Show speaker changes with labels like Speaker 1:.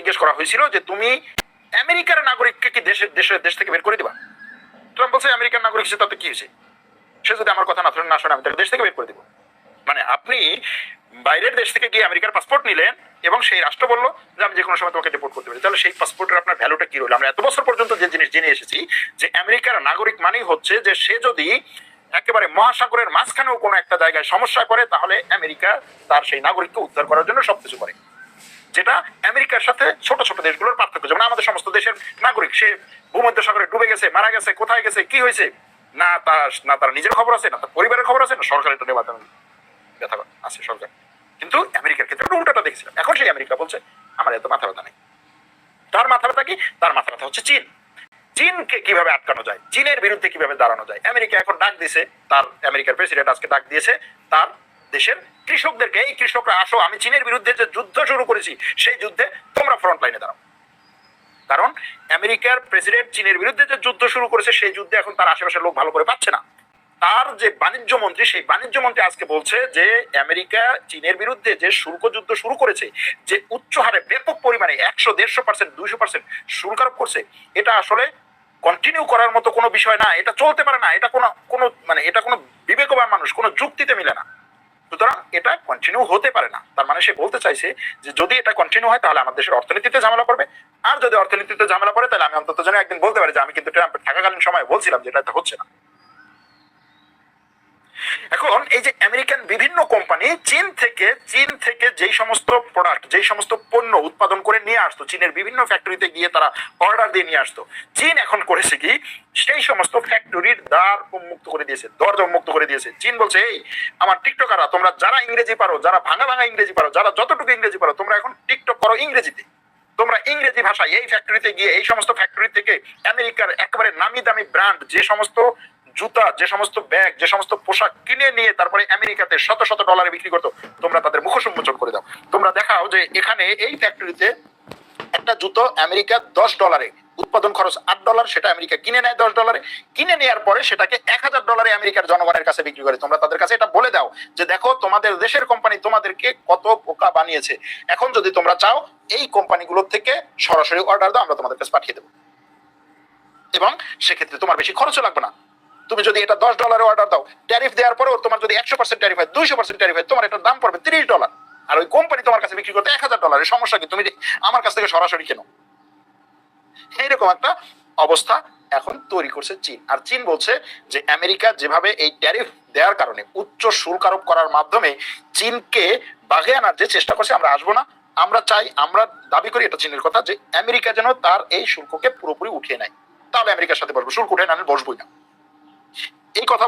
Speaker 1: জিজ্ঞেস করা হয়েছিল যে তুমি আমেরিকার নাগরিককে কি দেশে দেশে, দেশ থেকে বের করে দিবা? ট্রাম্প বলছে, আমেরিকার নাগরিক হিসেবে তাতে কি হয়েছে? সে যদি আমার কথা না শুনে, না শোনে, আমি তাকে দেশ থেকে বের করে দিব। মানে আপনি বাইরের দেশ থেকে গিয়ে আমেরিকার পাসপোর্ট নিলেন এবং সেই রাষ্ট্র বলল যে, আমি যে কোনো সময় তোমাকে ডিপোর্ট করতে পারি তাহলে সেই পাসপোর্টের আপনার ভ্যালুটা কি রইল? আমরা এত বছর পর্যন্ত যে জিনিস জেনে এসেছি যে আমেরিকার নাগরিক মানেই হচ্ছে যে সে যদি একেবারে মহাসাগরের মাঝখানেও কোনো একটা জায়গায় সমস্যা করে, তাহলে আমেরিকা তার সেই নাগরিককে উদ্ধার করার জন্য সবকিছু করে। আমেরিকার সাথে ছোট ছোট দেশগুলোর পার্থক্য। যেমন আমাদের সমস্ত দেশের নাগরিক, সে ভূমধ্য সাগরে ডুবে গেছে, মারা গেছে, কোথায় গেছে, কি হয়েছে? না তার না তার নিজের খবর আছে, না তার পরিবারের খবর আছে, না সরকার এটা ব্যথা আছে সরকার। কিন্তু আমেরিকার ক্ষেত্রে উল্টাটা দেখছিলাম। এখন সেই আমেরিকা বলছে আমার এত মাথা ব্যথা নেই। তার মাথা ব্যথা কি? তার মাথা ব্যথা হচ্ছে চীন। চীনকে কীভাবে আটকানো যায়? চীনের বিরুদ্ধে কীভাবে দাঁড়ানো যায়? আমেরিকা এখন ডাক দিয়েছে তার, আমেরিকার প্রেসিডেন্ট আজকে ডাক দিয়েছে, তার দেশের কৃষকদেরকে, এই কৃষকরা আসো, আমি চীনের বিরুদ্ধে যে যুদ্ধ শুরু করেছি, সেই যুদ্ধে তোমরা ফ্রন্ট লাইনে দাঁড়াও। কারণ আমেরিকার প্রেসিডেন্ট চীনের বিরুদ্ধে যে যুদ্ধ শুরু করেছে, সেই যুদ্ধে এখন তার আশেপাশের লোক ভালো করে পাচ্ছে না। তার যে বাণিজ্য মন্ত্রী, সেই বাণিজ্য মন্ত্রী আজকে বলছে যে, আমেরিকা চীনের বিরুদ্ধে যে শুল্ক যুদ্ধ শুরু করেছে, যে উচ্চ হারে ব্যাপক পরিমাণে একশো, দেড়শো পার্সেন্ট দুইশো পার্সেন্ট শুল্ক আরোপ করছে, এটা আসলে কন্টিনিউ করার মতো কোনো বিষয় না, এটা চলতে পারে না, এটা কোনো কোনো মানে এটা কোনো বিবেকবান মানুষ, কোনো যুক্তিতে মিলে না। সুতরাং এটা কন্টিনিউ হতে পারে না। তার মানে সে বলতে চাইছে যে যদি এটা কন্টিনিউ হয়, তাহলে আমাদের দেশের অর্থনীতিতে ঝামেলা করবে। আর যদি অর্থনীতিতে ঝামেলা পড়ে তাহলে আমি অন্তত যেন একদিন বলতে পারি যে আমি কিন্তু ট্রাম্পের থাকাকালীন সময় বলছিলাম যে এটা হচ্ছে না। এখন এই যে আমেরিকান বিভিন্ন কোম্পানি চীন থেকে চীন থেকে যেই সমস্ত প্রোডাক্ট যেই সমস্ত পণ্য উৎপাদন করে নিয়ে আসতো, চীনের বিভিন্ন ফ্যাক্টরিতে গিয়ে তারা অর্ডার দিয়ে নিয়ে আসতো, চীন এখন করেছে কি? সেই সমস্ত ফ্যাক্টরির দ্বার উন্মুক্ত করে দিয়েছে, দরজা উন্মুক্ত করে দিয়েছে। চীন বলছে, এই, আমার টিকটকাররা, তোমরা যারা ইংরেজি পারো, যারা ভাঙা ভাঙা ইংরেজি পারো, যারা যতটুকু ইংরেজি পারো, তোমরা এখন টিকটক করো ইংরেজিতে। তোমরা ইংরেজি ভাষায় এই ফ্যাক্টরিতে গিয়ে, এই সমস্ত ফ্যাক্টরি থেকে আমেরিকার একেবারে নামি দামি ব্র্যান্ড যে সমস্ত জুতা, যে সমস্ত ব্যাগ, যে সমস্ত পোশাক কিনে নিয়ে তারপরে আমেরিকাতে শত শত ডলারে বিক্রি করতো, তোমরা তাদের মুখ উন্মোচন করে দাও। তোমরা দেখাও যে এখানে এই ফ্যাক্টরিতে একটা জুতো আমেরিকা দশ ডলারে, উৎপাদন খরচ আট ডলার, সেটা আমেরিকা কিনে নেয় দশ ডলারে, কিনে নেওয়ার পরে সেটাকে এক হাজার ডলারে আমেরিকার জনগণের কাছে বিক্রি করে। তোমরা তাদের কাছে এটা বলে দাও যে দেখো, তোমাদের দেশের কোম্পানি তোমাদেরকে কত পোকা বানিয়েছে। এখন যদি তোমরা চাও, এই কোম্পানিগুলোর থেকে সরাসরি অর্ডার দাও, আমরা তোমাদের কাছে পাঠিয়ে দেবো। এবং সেক্ষেত্রে তোমার বেশি খরচও লাগবে না। তুমি যদি এটা দশ ডলারে অর্ডার দাও ট্যারিফ দেওয়ার পরেও তোমার যদি একশো পার্সেন্ট ট্যারিফ হয়, দুইশো পার্সেন্ট ট্যারিফ হয়, তোমার এটার দাম পড়বে তিরিশ ডলার আর ওই কোম্পানি তোমার কাছে বিক্রি করতে এক হাজার ডলারের সমস্যা কি? তুমি আমার কাছ থেকে সরাসরি কেন? এইরকম একটা অবস্থা এখন তৈরি করছে চীন। আর চীন বলছে যে আমেরিকা যেভাবে এই ট্যারিফ দেওয়ার কারণে উচ্চ শুল্ক আরোপ করার মাধ্যমে চীনকে বাগে আনার যে চেষ্টা করছে, আমরা আসব না। আমরা চাই, আমরা দাবি করি, এটা চীনের কথা, যে আমেরিকা যেন তার এই শুল্ককে পুরোপুরি উঠিয়ে নেয়। তাহলে আমেরিকার সাথে বসবো। শুল্ক উঠে না বসবোই না। এই কথা